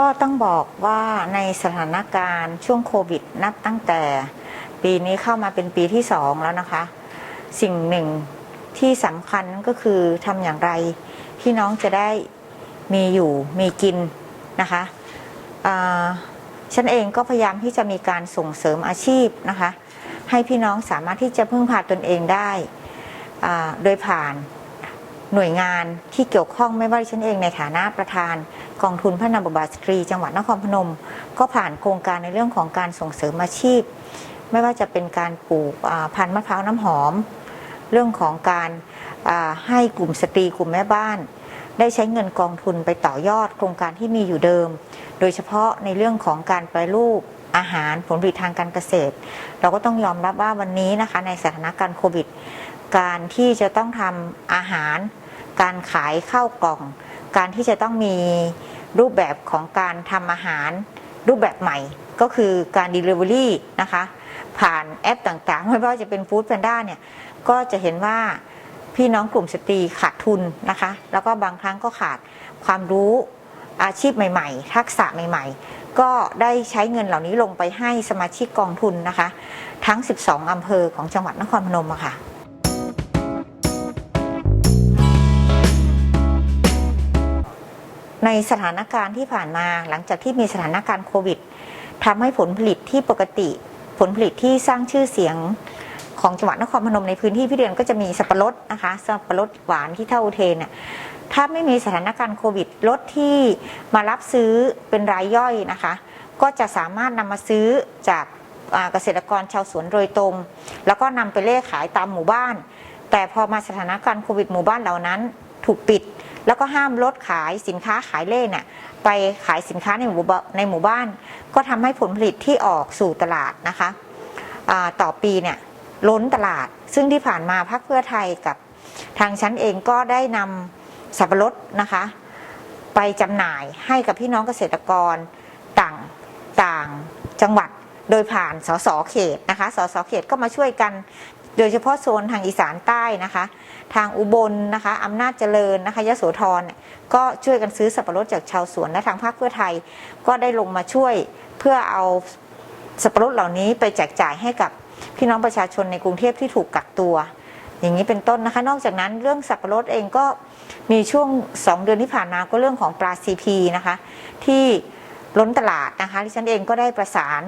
ก็ต้องบอกว่าในสถานการณ์ช่วงโควิด นับตั้งแต่ปีนี้เข้ามาเป็นปีที่สองแล้วนะคะ สิ่งหนึ่งที่สำคัญก็คือทำอย่างไรที่น้องจะได้มีอยู่มีกินนะคะฉันเองก็พยายามที่จะมีการส่งเสริมอาชีพนะคะ ให้พี่น้องสามารถที่จะพึ่งพาตนเองได้โดยผ่าน หน่วยงานที่เกี่ยวข้องไม่ว่าฉันเองในฐานะประธาน กองทุนพระนาบทบาสตรี จังหวัดนครพนม ก็ผ่านโครงการในเรื่องของการส่งเสริมอาชีพ ไม่ว่าจะเป็นการปลูกพันธุ์มะพร้าวน้ำหอม เรื่องของการให้กลุ่มสตรีกลุ่มแม่บ้าน ได้ใช้เงินกองทุนไปต่อยอดโครงการที่มีอยู่เดิม โดยเฉพาะในเรื่องของการแปรรูปอาหารผลผลิตทางการเกษตร เราก็ต้องยอมรับว่าวันนี้นะคะในสถานการณ์โควิดการที่จะต้องทำอาหาร การขายข้าวกล่อง การที่จะต้องมีรูปแบบของการทำอาหาร รูปแบบใหม่ก็คือการ Delivery นะคะ ผ่านแอปต่างๆ ไม่ว่าจะเป็นฟู้ดแพนด้าเนี่ยก็จะเห็นว่าพี่น้องกลุ่มสตรีขาดทุนนะคะ แล้วก็บางครั้งก็ขาดความรู้อาชีพใหม่ ๆ ทักษะใหม่ ๆ ก็ได้ใช้เงินเหล่านี้ลงไปให้สมาชิกกองทุนนะคะ ทั้ง 12 อำเภอของจังหวัดนครพนมอะค่ะ ในสถานการณ์ที่ผ่านมาหลังจากที่มีสถานการณ์โควิดทำให้ผลผลิตที่ปกติ ผลผลิตที่สร้างชื่อเสียงของจังหวัดนครพนมในพื้นที่พี่เดือนก็จะมีสับปะรดนะคะสับปะรดหวานที่เท่าเทนเนี่ยถ้าไม่มีสถานการณ์โควิดรถที่มารับซื้อเป็นรายย่อยนะคะ ก็จะสามารถนำมาซื้อจากเกษตรกรชาวสวนโดยตรง แล้วก็นำไปเล่ขายตามหมู่บ้าน แต่พอมาสถานการณ์โควิดหมู่บ้านเหล่านั้น ถูกปิด แล้วก็ห้ามลดขายสินค้าขายเล่เนี่ยไปขายสินค้าในหมู่บ้านในหมู่บ้าน ก็ทำให้ผลผลิตที่ออกสู่ตลาดนะคะต่อปีเนี่ยล้นตลาด ซึ่งที่ผ่านมาพรรคเพื่อไทยกับทางชั้นเองก็ได้นำสับปะรดนะคะ ไปจำหน่ายให้กับพี่น้องเกษตรกรต่างต่างจังหวัดโดยผ่านสสเขตนะคะ สสเขตก็มาช่วยกัน โดยเฉพาะโซนทางอีสานใต้นะคะ ทางอุบลนะคะอำนาจเจริญนะคะยะโสธรก็ช่วยกันซื้อสับปะรดจากชาวสวนและทางภาคเพื่อไทย ก็ได้ลงมาช่วยเพื่อเอาสับปะรดเหล่านี้ไปแจกจ่ายให้กับพี่น้องประชาชนในกรุงเทพที่ถูกกักตัว อย่างนี้เป็นต้นนะคะ นอกจากนั้นเรื่องสับปะรดเองก็มีช่วง 2 เดือนที่ผ่านมาก็เรื่องของปลาซีพีนะคะที่ล้นตลาดนะคะที่ฉันเองก็ได้ประสาน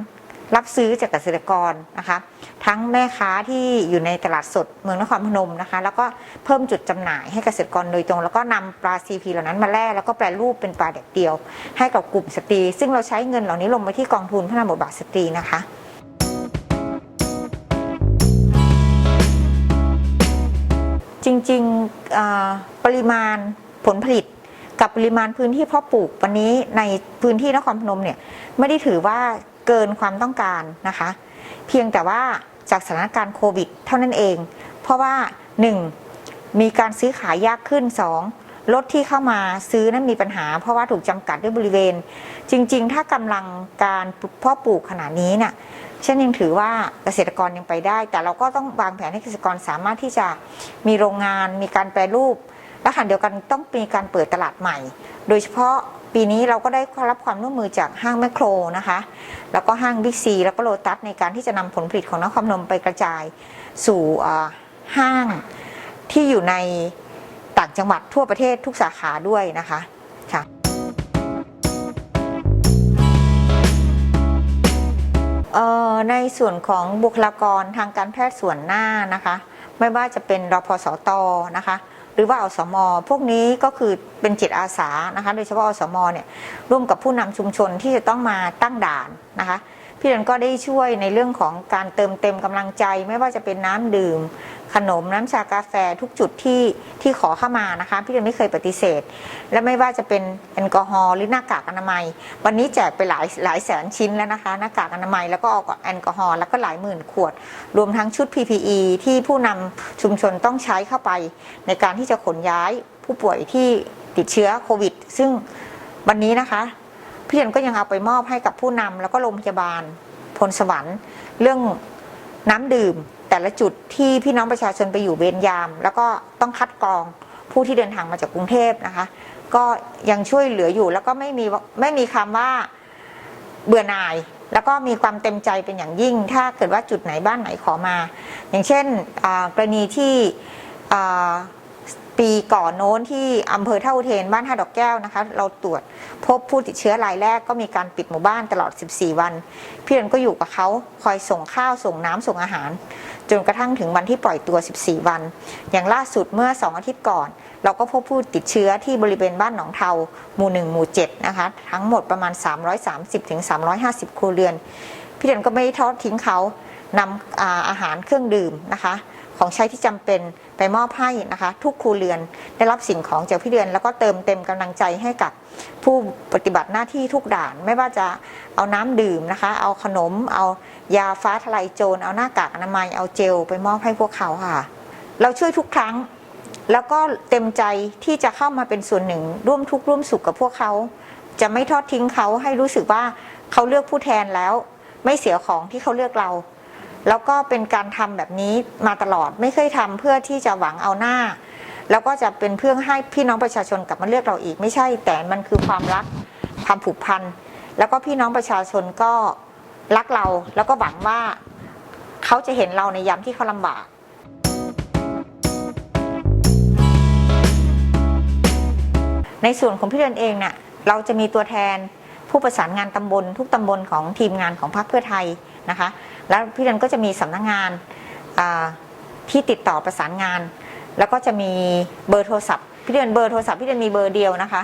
รับซื้อจากเกษตรกรนะคะ ทั้งแม่ค้าที่อยู่ในตลาดสดเมืองนครพนมนะคะ แล้วก็เพิ่มจุดจำหน่ายให้เกษตรกรโดยตรง แล้วก็นำปลาซีพีเหล่านั้นมาแล่แล้วก็แปรรูปเป็นปลาแดดเดียว ให้กับกลุ่มสตรี ซึ่งเราใช้เงินเหล่านี้ลงไปที่กองทุนพัฒนาบทบาทสตรีนะคะจริงๆปริมาณผลผลิตกับปริมาณพื้นที่เพาะปลูกวันนี้ในพื้นที่นครพนมเนี่ยไม่ได้ถือว่า เกินความต้องการนะคะ เพียงแต่ว่าจากสถานการณ์โควิด เท่านั้นเอง เพราะว่า 1. มีการซื้อขายยากขึ้น 2. รถที่เข้ามาซื้อนั้นมีปัญหา เพราะว่าถูกจำกัดด้วยบริเวณ จริง ๆ ถ้ากำลังการพาะปลูกขนาดนี้เนี่ยฉันยังถือว่าเกษตรกรยังไปได้ แต่เราก็ต้องวางแผนให้เกษตรกรสามารถที่จะมีโรงงาน มีการแปรรูปและขณะเดียวกันต้องมีการเปิดตลาดใหม่ โดยเฉพาะ ปีนี้เราก็ได้รับความร่วมมือจากห้างแมคโครนะคะ แล้วก็ห้างบิ๊กซีแล้วก็โลตัสในการที่จะนำผลผลิตของนครนมไปกระจายสู่ห้างที่อยู่ในต่างจังหวัดทั่วประเทศทุกสาขาด้วยนะคะค่ะในส่วนของบุคลากรทางการแพทย์ส่วนหน้านะคะ ไม่ว่าจะเป็นรพสตนะคะ หรือว่าอสมพวกนี้ก็คือเป็นจิตอาสานะคะ โดยเฉพาะอสมเนี่ยร่วมกับผู้นำชุมชนที่จะต้องมาตั้งด่านนะคะ พี่เรนก็ได้ช่วยในเรื่องของการเติมเต็มกำลังใจ ไม่ว่าจะเป็นน้ำดื่ม ขนมน้ำชากาแฟทุกจุดที่ที่ขอเข้ามานะคะ พี่เรนไม่เคยปฏิเสธ และไม่ว่าจะเป็นแอลกอฮอล์หรือหน้ากากอนามัย วันนี้แจกไปหลายหลายแสนชิ้นแล้วนะคะ หน้ากากอนามัยแล้วก็แอลกอฮอล์แล้วก็หลายหมื่นขวด รวมทั้งชุด PPE ที่ผู้นำชุมชนต้องใช้เข้าไป ในการที่จะขนย้ายผู้ป่วยที่ติดเชื้อโควิด ซึ่งวันนี้นะคะ พี่เรนก็ยังเอาไปมอบให้กับผู้นำแล้วก็โรงพยาบาลพลสวรรค์ เรื่องน้ำดื่ม แต่ละจุดที่พี่น้องประชาชนไปอยู่เวรยาม แล้วก็ต้องคัดกรองผู้ที่เดินทางมาจากกรุงเทพนะคะ ก็ยังช่วยเหลืออยู่แล้วก็ไม่มีไม่มีคำว่าเบื่อหน่าย แล้วก็มีความเต็มใจเป็นอย่างยิ่ง ถ้าเกิดว่าจุดไหนบ้านไหนขอมา อย่างเช่นกรณีที่ ปีก่อนโน้นที่อำเภอเท่าเทนบ้านท่าดอกแก้วนะคะ เราตรวจพบผู้ติดเชื้อรายแรกก็มีการปิดหมู่บ้านตลอด 14 วัน พี่เรนก็อยู่กับเขาคอยส่งข้าวส่งน้ำส่งอาหาร จนกระทั่งถึงวันที่ปล่อยตัว 14 วัน อย่างล่าสุดเมื่อ 2 อาทิตย์ก่อน เราก็พบผู้ติดเชื้อที่บริเวณบ้านหนองเทาหมู่ 1 หมู่ 7 นะคะ ทั้งหมดประมาณ 330-350 ครัวเรือน พี่เรนก็ไม่ทอดทิ้งเขา นำอาอาหารเครื่องดื่มนะคะ ของใช้ที่จำเป็นไปมอบให้นะคะ ทุกครัวเรือนได้รับสิ่งของจากพี่เดือน แล้วก็เติมเต็มกำลังใจให้กับผู้ปฏิบัติหน้าที่ทุกด่าน ไม่ว่าจะเอาน้ำดื่มนะคะ เอาขนม เอายาฟ้าทลายโจรเอาหน้ากากอนามัยเอาเจลไปมอบให้พวกเขาค่ะ เราช่วยทุกครั้งแล้วก็เต็มใจที่จะเข้ามาเป็นส่วนหนึ่ง ร่วมทุกข์ร่วมสุขกับพวกเขา จะไม่ทอดทิ้งเขาให้รู้สึกว่าเขาเลือกผู้แทนแล้ว ไม่เสียของที่เขาเลือกเรา แล้วก็เป็นการทำแบบนี้มาตลอดไม่เคยทำเพื่อที่จะหวังเอาหน้า แล้วก็จะเป็นเพื่อให้พี่น้องประชาชนกลับมาเลือกเราอีกไม่ใช่ แต่มันคือความรักความผูกพันแล้วก็พี่น้องประชาชนก็รักเราแล้วก็หวังว่าเขาจะเห็นเราในยามที่เขาลำบากในส่วนของพี่เดือนเองเนี่ยเราจะมีตัวแทนผู้ประสานงานตำบล ทุกตำบลของทีมงานของพรรคเพื่อไทยนะคะ แล้วพี่เดือนก็จะมีสำนักงงานที่ติดต่อประสานงาน แล้วก็จะมีเบอร์โทรศัพท์พี่เดือนเบอร์โทรศัพท์พี่เดือนมีเบอร์เดียวนะคะ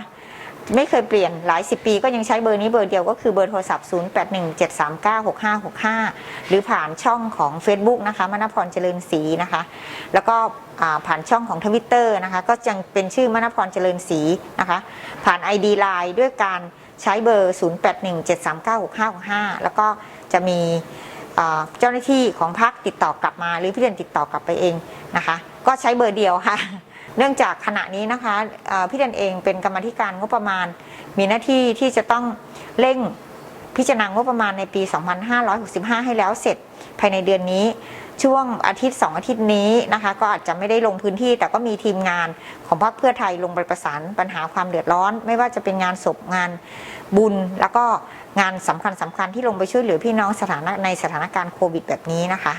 ไม่เคยเปลี่ยนหลายสิบปีก็ยังใช้เบอร์นี้เบอร์เดียวก็คือเบอร์โทรศัพท์ 0817396565 หรือผ่านช่องของ Facebook นะคะมณพรเจริญศรีนะคะ แล้วก็ผ่านช่องของทวิตเตอร์นะคะก็ยังเป็นชื่อมณพรเจริญศรีนะคะผ่าน ID Line ด้วยการใช้เบอร์ 0817396565 แล้วก็จะมี เจ้าหน้าที่ของพักติดต่อกลับมา หรือพี่เรียนติดต่อกลับไปเองนะคะ ก็ใช้เบอร์เดียวค่ะ เนื่องจากขณะนี้นะคะพี่เรียนเองเป็นกรรมธิการงบประมาณ มีหน้าที่ที่จะต้องเร่งพิจารณางบประมาณในปี 2565 ให้แล้วเสร็จภายในเดือนนี้ช่วงอาทิตย์สองอาทิตย์นี้นะคะ ก็อาจจะไม่ได้ลงพื้นที่ แต่ก็มีทีมงานของพรรคเพื่อไทยลงไปประสานปัญหาความเดือดร้อน ไม่ว่าจะเป็นงานศพงานบุญ แล้วก็ งานสำคัญสำคัญที่ลงไปช่วยเหลือพี่น้องสถานะในสถานการณ์โควิดแบบนี้นะคะ